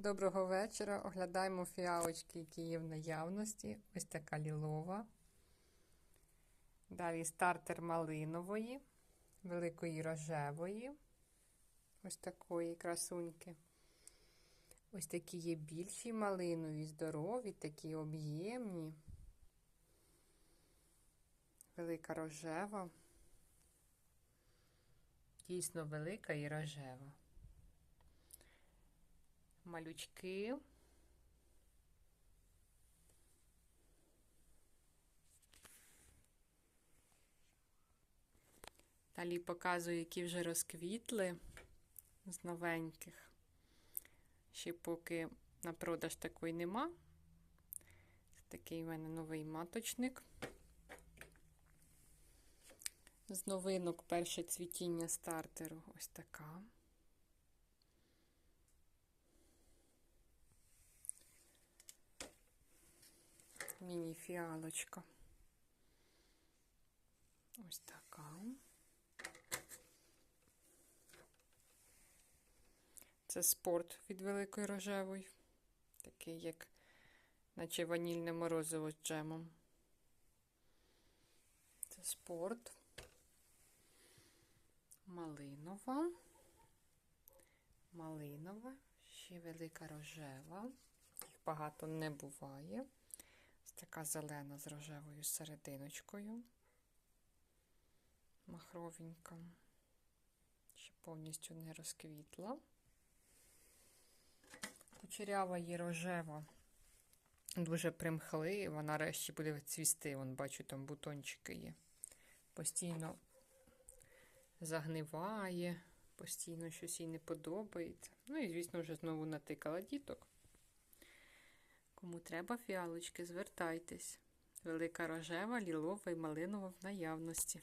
Доброго вечора. Оглядаємо фіалочки, які є в наявності. Ось така лілова. Далі стартер малинової, великої рожевої. Ось такої красуньки. Ось такі є більші малинові, здорові, такі об'ємні. Велика рожева. Дійсно велика і рожева. Малючки. Далі показую, які вже розквітли з новеньких. Ще поки на продаж такої нема. Це такий в мене новий маточник. З новинок перше цвітіння стартеру ось така. Міні-фіалочка. Ось така. Це спорт від великої рожевої. Такий, як наче ванільне морозиво з джемом. Це спорт. Малинова. Малинова, ще велика рожева. Їх багато не буває. Така зелена з рожевою серединочкою. Махровенька. Ще повністю не розквітла. Кучерява є рожева, дуже примхлива, нарешті буде цвісти. Вон, бачу, там бутончики є. Постійно загниває, постійно щось їй не подобається. Ну і, звісно, вже знову натикала діток. Кому треба фіалочки, звертайтесь. Велика рожева, лілова і малинова в наявності.